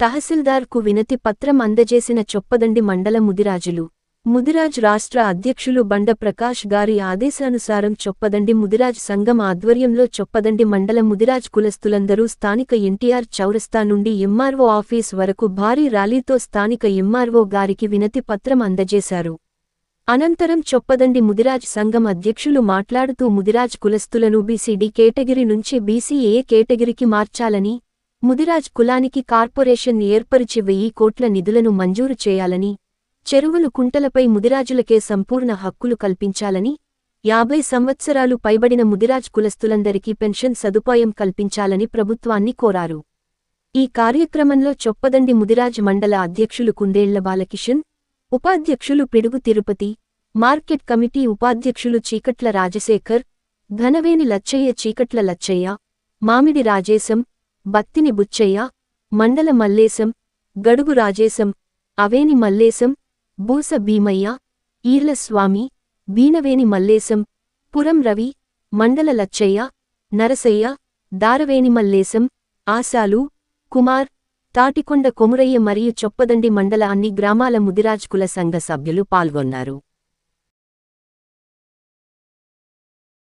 తహసీల్దార్కు వినతి పత్రం అందజేసిన చొప్పదండి మండల ముదిరాజులు. ముదిరాజ్ రాష్ట్ర అధ్యక్షులు బండ ప్రకాష్ గారి ఆదేశానుసారం చొప్పదండి ముదిరాజ్ సంఘం ఆధ్వర్యంలో చొప్పదండి మండల ముదిరాజ్ కులస్తులందరూ స్థానిక ఎన్టీఆర్ చౌరస్తా నుండి ఎంఆర్ఓ ఆఫీస్ వరకు భారీ ర్యాలీతో స్థానిక ఎంఆర్ఓ గారికి వినతి పత్రం అందజేశారు. అనంతరం చొప్పదండి ముదిరాజ్ సంఘం అధ్యక్షులు మాట్లాడుతూ ముదిరాజ్ కులస్తులను బీసీడీ కేటగిరీ నుంచి బీసీఏ కేటగిరీకి మార్చాలని ముదిరాజ్ కులానికి కార్పొరేషన్ ఏర్పరిచి వెయ్యి కోట్ల నిధులను మంజూరు చేయాలని చెరువులు కుంటలపై ముదిరాజులకే సంపూర్ణ హక్కులు కల్పించాలని యాభై సంవత్సరాలు పైబడిన ముదిరాజ్ కులస్తులందరికీ పెన్షన్ సదుపాయం కల్పించాలని ప్రభుత్వాన్ని కోరారు. ఈ కార్యక్రమంలో చొప్పదండి ముదిరాజ్ మండల అధ్యక్షులు కుందేళ్ళ బాలకిషన్ ఉపాధ్యక్షులు పిడుగు తిరుపతి మార్కెట్ కమిటీ ఉపాధ్యక్షులు చీకట్ల రాజశేఖర్ ఘనవేణి లచ్చయ్య చీకట్ల లచ్చయ్య మామిడి రాజేశం బత్తిని బుచ్చయ్య మండల మల్లేశం గడుగు రాజేశం అవేని మల్లేశం బూస భీమయ్య ఈర్లస్వామి బీనవేని మల్లేశం పురం రవి మండల లచ్చయ్య నరసయ్య దారవేని మల్లేశం ఆశాలు కుమార్ తాటికొండ కొమురయ్య మరియు చొప్పదండి మండల అన్ని గ్రామాల ముదిరాజ్ కుల సంఘ సభ్యులు పాల్గొన్నారు.